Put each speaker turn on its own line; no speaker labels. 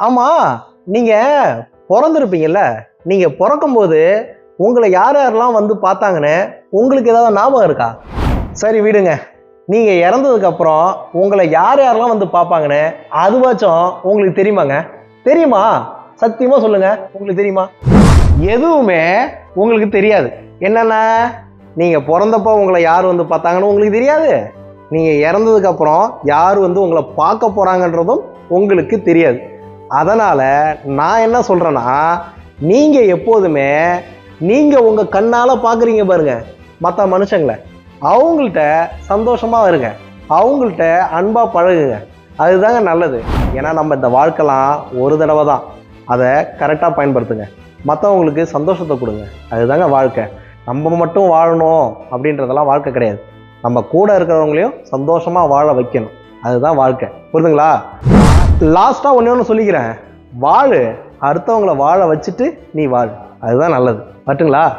ஆமாம் நீங்கள் பிறந்திருப்பீங்கல்ல. நீங்கள் பிறக்கும்போது உங்களை யார் யாரெல்லாம் வந்து பார்த்தாங்கன்னு உங்களுக்கு ஏதாவது ஞாபகம் இருக்கா? சரி விடுங்க. நீங்கள் இறந்ததுக்கப்புறம் உங்களை யார் யாரெல்லாம் வந்து பார்ப்பாங்கன்னு அதுவாச்சும் உங்களுக்கு தெரியுமாங்க? தெரியுமா? சத்தியமாக சொல்லுங்கள் உங்களுக்கு தெரியுமா? எதுவுமே உங்களுக்கு தெரியாது. என்னென்ன? நீங்கள் பிறந்தப்போ உங்களை யார் வந்து பார்த்தாங்கன்னு உங்களுக்கு தெரியாது. நீங்கள் இறந்ததுக்கப்புறம் யார் வந்து உங்களை பார்க்க போகிறாங்கன்றதும் உங்களுக்கு தெரியாது. அதனால் நான் என்ன சொல்கிறேன்னா நீங்கள் எப்போதுமே நீங்கள் உங்கள் கண்ணால் பார்க்குறீங்க பாருங்கள் மற்ற மனுஷங்களை. அவங்கள்ட்ட சந்தோஷமாக இருங்க. அவங்கள்ட்ட அன்பாக பழகுங்க. அதுதாங்க நல்லது. ஏன்னா நம்ம இந்த வாழ்க்கைலாம் ஒரு தடவை தான். அதை கரெக்டாக பயன்படுத்துங்க. மற்றவங்களுக்கு சந்தோஷத்தை கொடுங்க. அதுதாங்க வாழ்க்கை. நம்ம மட்டும் வாழணும் அப்படின்றதெல்லாம் வாழ்க்கை கிடையாது. நம்ம கூட இருக்கிறவங்களையும் சந்தோஷமாக வாழ வைக்கணும். அதுதான் வாழ்க்கை. புரிதுங்களா லாஸ்ட்டாக ஒன்று ஒன்று சொல்லிக்கிறேன். வாழு அடுத்தவங்களை வாழ வச்சுட்டு நீ வாழ். அதுதான் நல்லது. பட்டுங்களா?